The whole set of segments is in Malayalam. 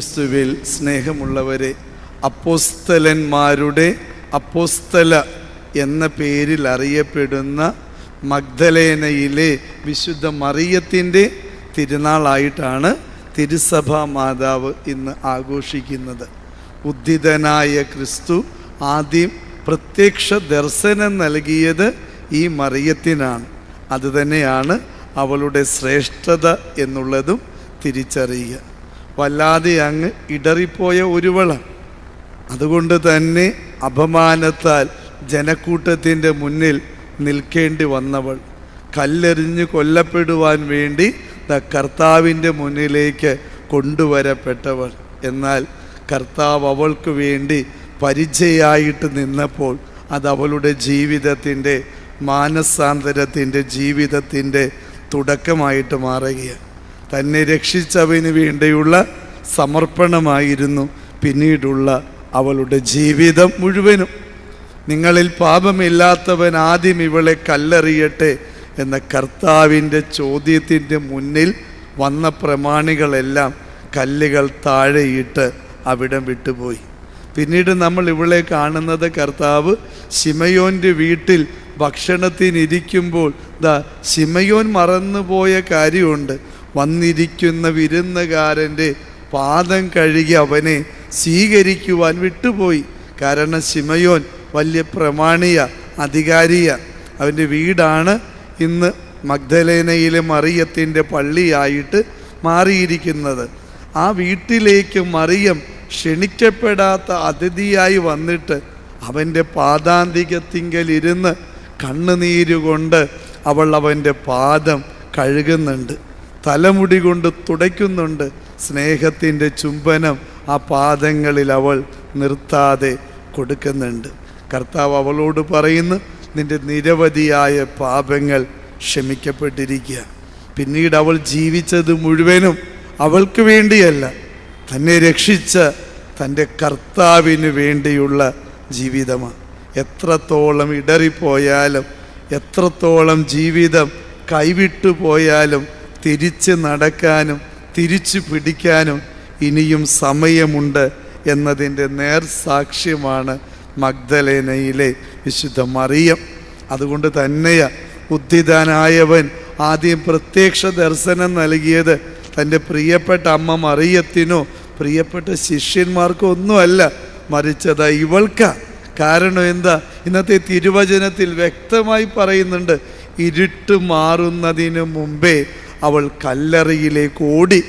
ക്രിസ്തുവിൽ സ്നേഹമുള്ളവരെ അപ്പോസ്തലന്മാരുടെ അപ്പോസ്തല എന്ന പേരിൽ അറിയപ്പെടുന്ന മഗ്ദലേനയിലെ വിശുദ്ധ മറിയത്തിന്റെ തിരുനാളായിട്ടാണ് തിരുസഭാ മാതാവ് ഇന്ന് ആഘോഷിക്കുന്നത്. ഉദ്ധിതനായ ക്രിസ്തു ആദ്യം പ്രത്യക്ഷ ദർശനം നൽകിയത് ഈ മറിയത്തിനാണ്. അതുതന്നെയാണ് അവളുടെ ശ്രേഷ്ഠത എന്നുള്ളതും തിരിച്ചറിയുക. വല്ലാതെ അങ്ങ് ഇടറിപ്പോയ ഒരുവള അതുകൊണ്ട് തന്നെ അപമാനത്താൽ ജനക്കൂട്ടത്തിന്റെ മുന്നിൽ നിൽക്കേണ്ടി വന്നവൾ. കല്ലെറിഞ്ഞ് കൊല്ലപ്പെടുവാൻ വേണ്ടി കർത്താവിന്റെ മുന്നിലേക്ക് കൊണ്ടുവരപ്പെട്ടവൾ. എന്നാൽ കർത്താവ് അവൾക്ക് വേണ്ടി പരിചയായിട്ട് നിന്നപ്പോൾ അത് അവളുടെ ജീവിതത്തിന്റെ മാനസാന്തരത്തിന്റെ ജീവിതത്തിന്റെ തുടക്കമായിട്ട് മാറുകയാണ്. തന്നെ രക്ഷിച്ചവന് വേണ്ടിയുള്ള സമർപ്പണമായിരുന്നു പിന്നീടുള്ള അവളുടെ ജീവിതം മുഴുവനും. നിങ്ങളിൽ പാപമില്ലാത്തവൻ ആദ്യം ഇവളെ കല്ലെറിയട്ടെ എന്ന കർത്താവിന്റെ ചോദ്യത്തിന്റെ മുന്നിൽ വന്ന പ്രമാണികളെല്ലാം കല്ലുകൾ താഴെയിട്ട് അവിടം വിട്ടുപോയി. പിന്നീട് നമ്മൾ ഇവളെ കാണുന്നത് കർത്താവ് ശിമയോന്റെ വീട്ടിൽ ഭക്ഷണത്തിനിരിക്കുമ്പോൾ ദാ ശിമയോൻ മറന്നുപോയ കാര്യമുണ്ട്. വന്നിരിക്കുന്ന വിരുന്നുകാരന്റെ പാദം കഴുകി അവനെ സ്വീകരിക്കുവാൻ വിട്ടുപോയി. കാരണം ശിമയോൻ വലിയ പ്രമാണിയ അധികാരിയ. അവന്റെ വീടാണ് ഇന്ന് മഗ്ദലേനയിലെ മറിയത്തിന്റെ പള്ളിയായിട്ട് മാറിയിരിക്കുന്നത്. ആ വീട്ടിലേക്ക് മറിയം ക്ഷണിക്കപ്പെടാത്ത അതിഥിയായി വന്നിട്ട് അവന്റെ പാദാന്തികത്തിങ്കലിരുന്ന് കണ്ണുനീരുകൊണ്ട് അവൾ അവന്റെ പാദം കഴുകുന്നുണ്ട്. തലമുടി കൊണ്ട് തുടയ്ക്കുന്നുണ്ട്. സ്നേഹത്തിന്റെ ചുംബനം ആ പാദങ്ങളിൽ അവൾ നിർത്താതെ കൊടുക്കുന്നുണ്ട്. കർത്താവ് അവളോട് പറയുന്നു നിന്റെ നിരവധിയായ പാപങ്ങൾ ക്ഷമിക്കപ്പെട്ടിരിക്കുക. പിന്നീട് അവൾ ജീവിച്ചത് മുഴുവനും അവൾക്ക് വേണ്ടിയല്ല. തന്നെ രക്ഷിച്ച തന്റെ കർത്താവിന് വേണ്ടിയുള്ള ജീവിതമാണ്. എത്രത്തോളം ഇടറിപ്പോയാലും എത്രത്തോളം ജീവിതം കൈവിട്ടു പോയാലും തിരിച്ച് നടക്കാനും തിരിച്ചു പിടിക്കാനും ഇനിയും സമയമുണ്ട് എന്നതിന്റെ നേർസാക്ഷ്യമാണ് മഗ്ദലേനയിലെ വിശുദ്ധ മറിയം. അതുകൊണ്ട് തന്നെയാ ഉദ്ധിതനായവൻ ആദ്യം പ്രത്യക്ഷ ദർശനം നൽകിയത് തന്റെ പ്രിയപ്പെട്ട അമ്മ മറിയത്തിനോ പ്രിയപ്പെട്ട ശിഷ്യന്മാർക്കോ ഒന്നുമല്ല മറിച്ചത് ഇവൾക്ക. കാരണം എന്താ? ഇന്നത്തെ തിരുവചനത്തിൽ വ്യക്തമായി പറയുന്നുണ്ട് ഇരുട്ട് മാറുന്നതിന് മുമ്പേ അവൾ കല്ലറയിലേക്ക് ഓടി.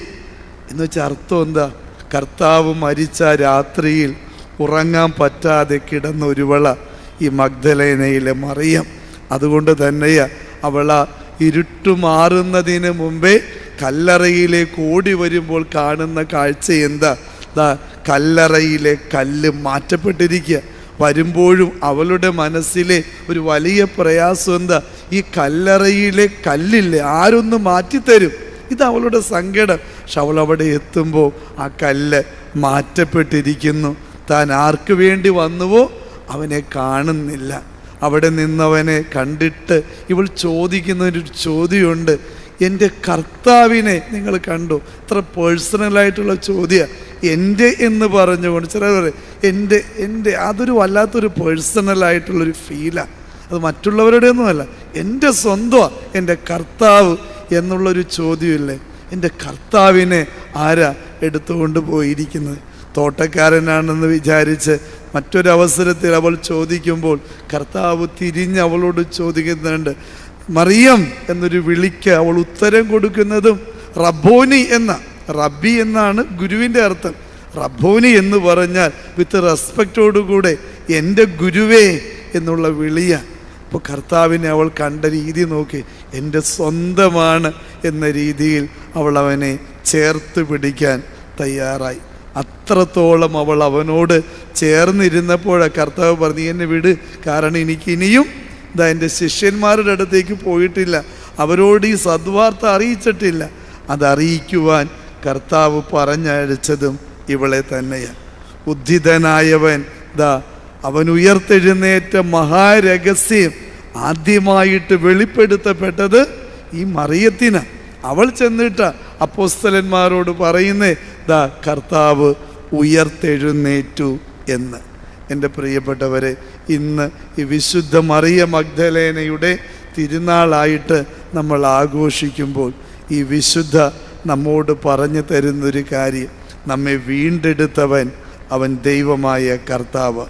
എന്ന് വെച്ചാൽ അർത്ഥം എന്താ? കർത്താവ് മരിച്ച രാത്രിയിൽ ഉറങ്ങാൻ പറ്റാതെ കിടന്ന ഒരുവള ഈ മഗ്ദലേനയിലെ മറിയം. അതുകൊണ്ട് തന്നെയാ അവൾ ആ ഇരുട്ട് മാറുന്നതിന് മുമ്പേ കല്ലറയിലേക്ക് ഓടി വരുമ്പോൾ കാണുന്ന കാഴ്ച എന്താ? ദാ കല്ലറയിലെ കല്ല് മാറ്റപ്പെട്ടിരിക്കുക വരുമ്പോഴും അവളുടെ മനസ്സിലെ ഒരു വലിയ പ്രയാസം എന്താ? ഈ കല്ലറയിലെ കല്ലില്ലേ ആരൊന്ന് മാറ്റിത്തരും. ഇത് അവളുടെ സങ്കടം. പക്ഷെ അവൾ അവിടെ എത്തുമ്പോൾ ആ കല്ല് മാറ്റപ്പെട്ടിരിക്കുന്നു. താൻ ആർക്ക് വേണ്ടി വന്നുവോ അവനെ കാണുന്നില്ല. അവിടെ നിന്നവനെ കണ്ടിട്ട് ഇവൾ ചോദിക്കുന്ന ഒരു ചോദ്യമുണ്ട്. എന്റെ കർത്താവിനെ നിങ്ങൾ കണ്ടു? ഇത്ര പേഴ്സണലായിട്ടുള്ള ചോദ്യമാണ് എന്റെ എന്ന് പറഞ്ഞുകൊണ്ട് ചിലർ പറയും എന്റെ എന്റെ അതൊരു വല്ലാത്തൊരു പേഴ്സണലായിട്ടുള്ളൊരു ഫീലാണ് അത് മറ്റുള്ളവരുടെ ഒന്നുമല്ല എന്റെ സ്വന്തമാണ് എന്റെ കർത്താവ് എന്നുള്ളൊരു ചോദ്യമില്ലേ? എന്റെ കർത്താവിനെ ആരാ എടുത്തുകൊണ്ട് പോയിരിക്കുന്നത്? തോട്ടക്കാരനാണെന്ന് വിചാരിച്ച് മറ്റൊരവസരത്തിൽ അവൾ ചോദിക്കുമ്പോൾ കർത്താവ് തിരിഞ്ഞ് അവളോട് ചോദിക്കുന്നുണ്ട് മറിയം എന്നൊരു വിളിക്ക് അവൾ ഉത്തരം കൊടുക്കുന്നതും റബ്ബോനി എന്ന റബ്ബി എന്നാണ് ഗുരുവിന്റെ അർത്ഥം. റബ്ബോനി എന്ന് പറഞ്ഞാൽ വിത്ത് റെസ്പെക്റ്റോടുകൂടെ എന്റെ ഗുരുവേ എന്നുള്ള വിളിയാണ്. അപ്പോൾ കർത്താവിനെ അവൾ കണ്ട രീതി നോക്കി. എന്റെ സ്വന്തമാണ് എന്ന രീതിയിൽ അവൾ അവനെ ചേർത്ത് പിടിക്കാൻ തയ്യാറായി. അത്രത്തോളം അവൾ അവനോട് ചേർന്നിരുന്നപ്പോഴാണ് കർത്താവ് പറഞ്ഞു എന്നെ വിട്. കാരണം എനിക്ക് ഇനിയും ഇതാ എന്റെ ശിഷ്യന്മാരുടെ അടുത്തേക്ക് പോയിട്ടില്ല. അവരോട് ഈ സദ്വാർത്ത അറിയിച്ചിട്ടില്ല. അതറിയിക്കുവാൻ കർത്താവ് പറഞ്ഞയച്ചതും ഇവളെ തന്നെയാണ് ഉദ്ധിതനായവൻ ദാ അവൻ ഉയർത്തെഴുന്നേറ്റ മഹാരഹസ്യം ആദ്യമായിട്ട് വെളിപ്പെടുത്തപ്പെട്ടത് ഈ മറിയത്തിന്. അവൾ ചെന്നിട്ട അപ്പോസ്തലന്മാരോട് പറയുന്നേ ദാ കർത്താവ് ഉയർത്തെഴുന്നേറ്റു എന്ന്. എന്റെ പ്രിയപ്പെട്ടവരെ ഇന്ന് ഈ വിശുദ്ധ മറിയ മഗ്ദലേനയുടെ തിരുനാളായിട്ട് നമ്മൾ ആഘോഷിക്കുമ്പോൾ ഈ വിശുദ്ധ നമ്മോട് പറഞ്ഞു തരുന്നൊരു കാര്യം നമ്മെ വീണ്ടെടുത്തവൻ അവൻ ദൈവമായ കർത്താവ്.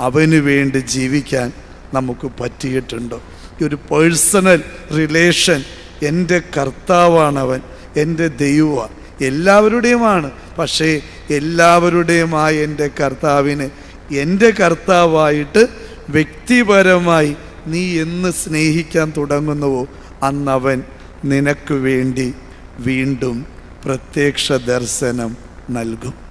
അവന് വേണ്ടി ജീവിക്കാൻ നമുക്ക് പറ്റിയിട്ടുണ്ട്? ഈ ഒരു പേഴ്സണൽ റിലേഷൻ എന്റെ കർത്താവാണവൻ എന്റെ ദൈവമാണ് എല്ലാവരുടെയുമാണ്. പക്ഷേ എല്ലാവരുടെയുമായ എന്റെ കർത്താവിന് എന്റെ കർത്താവായിട്ട് വ്യക്തിപരമായി നീ എന്ന് സ്നേഹിക്കാൻ തുടങ്ങുന്നുവോ അന്നവൻ നിനക്ക് വേണ്ടി വീണ്ടും പ്രത്യക്ഷ ദർശനം നൽകും.